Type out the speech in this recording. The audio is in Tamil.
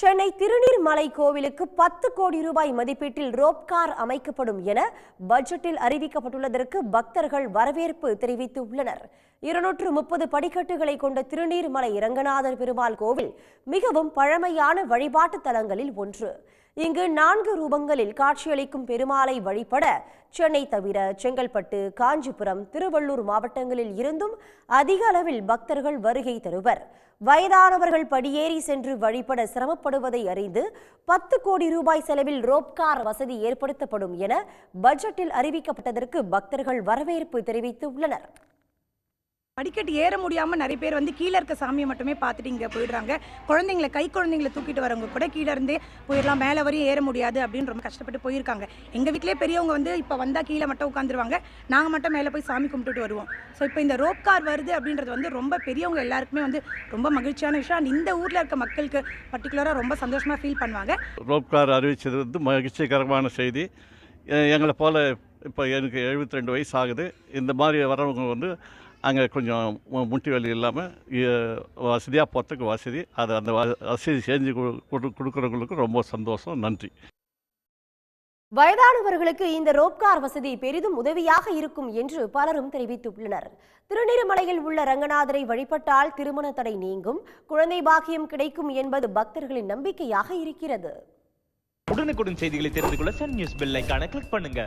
சென்னை திருநீர்மலை கோவிலுக்கு பத்து கோடி ரூபாய் மதிப்பீட்டில் ரோப் கார் அமைக்கப்படும் என பட்ஜெட்டில் அறிவிக்கப்பட்டுள்ளதற்கு பக்தர்கள் வரவேற்பு தெரிவித்துள்ளனர். இருநூற்று முப்பது படிக்கட்டுகளை கொண்ட திருநீர்மலை ரங்கநாதர் பெருமாள் கோவில் மிகவும் பழமையான வழிபாட்டு தலங்களில் ஒன்று. இங்கு நான்கு ரூபங்களில் காட்சியளிக்கும் பெருமாளை வழிபட சென்னை தவிர செங்கல்பட்டு காஞ்சிபுரம் திருவள்ளூர் மாவட்டங்களில் இருந்தும் அதிக அளவில் பக்தர்கள் வருகை தருவர். வயதானவர்கள் படியேறி சென்று வழிபட சிரமப்படுவதை அறிந்து பத்து கோடி ரூபாய் செலவில் ரோப்கார் வசதி ஏற்படுத்தப்படும் என பட்ஜெட்டில் அறிவிக்கப்பட்டதற்கு பக்தர்கள் வரவேற்பு தெரிவித்துள்ளனர். படிக்கட்டு ஏற முடியாமல் நிறைய பேர் வந்து கீழே இருக்க சாமியை மட்டுமே பார்த்துட்டு இங்கே போயிடுறாங்க. குழந்தைங்களை கை குழந்தைங்களை தூக்கிட்டு வரவங்க கூட கீழே இருந்தே போயிடலாம். மேலே வரையும் ஏற முடியாது அப்படின்னு ரொம்ப கஷ்டப்பட்டு போயிருக்காங்க. எங்கள் வீட்டிலே பெரியவங்க வந்து இப்போ வந்தால் கீழே மட்டும் உட்காந்துருவாங்க நாங்கள் மட்டும் மேலே போய் சாமி கும்பிட்டுட்டு வருவோம். ஸோ இப்போ இந்த ரோப் கார் வருது அப்படின்றது வந்து ரொம்ப பெரியவங்க எல்லாருக்குமே வந்து ரொம்ப மகிழ்ச்சியான விஷயம். அண்ட் இந்த ஊரில் இருக்க மக்களுக்கு பர்டிகுலராக ரொம்ப சந்தோஷமாக ஃபீல் பண்ணுவாங்க. ரோப்கார் அறிவித்தது வந்து மகிழ்ச்சிகரமான செய்தி. எங்களை போல் இப்போ எனக்கு 72 ரெண்டு வயசு ஆகுது. இந்த மாதிரி வரவங்க வந்து அங்கே கொஞ்சம் முட்டி வலி இல்லாமல் வசதியாக போகிறதுக்கு வசதி. அது அந்த வசதி செஞ்சு கொடு- கொடு கொடுக்குறவங்களுக்கு ரொம்ப சந்தோஷம் நன்றி. வயதானவர்களுக்கு இந்த ரோப்கார் வசதி பெரிதும் உதவியாக இருக்கும் என்று பலரும் தெரிவித்துள்ளனர். திருநீர்மலையில் உள்ள ரங்கநாதரை வழிபட்டால் திருமண தடை நீங்கும் குழந்தை பாக்கியம் கிடைக்கும் என்பது பக்தர்களின் நம்பிக்கையாக இருக்கிறது. உடனுக்குடன் செய்திகளை தெரிந்து கொள்ள சன் நியூஸ் பெல் கிளிக் பண்ணுங்க.